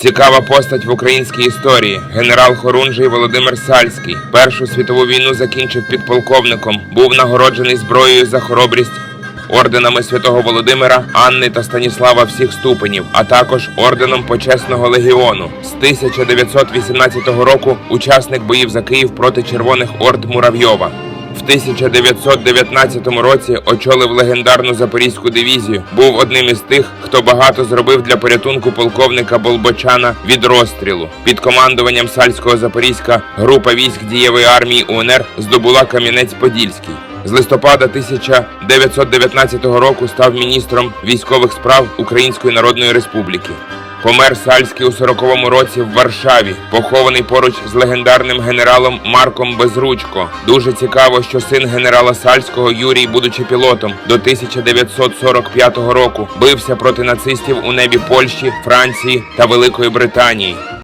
Цікава постать в українській історії. Генерал Хорунжий Володимир Сальський. Першу світову війну закінчив підполковником. Був нагороджений зброєю за хоробрість. Орденами святого Володимира, Анни та Станіслава всіх ступенів, а також орденом почесного легіону. З 1918 року учасник боїв за Київ проти Червоних орд Муравйова. В 1919 році очолив легендарну запорізьку дивізію. Був одним із тих, хто багато зробив для порятунку полковника Болбочана від розстрілу. Під командуванням сальського Запорізька група військ дієвої армії УНР здобула Кам'янець-Подільський. З листопада 1919 року став міністром військових справ Української Народної Республіки. Помер Сальський у 40-му році в Варшаві, похований поруч з легендарним генералом Марком Безручко. Дуже цікаво, що син генерала Сальського Юрій, будучи пілотом, до 1945 року бився проти нацистів у небі Польщі, Франції та Великої Британії.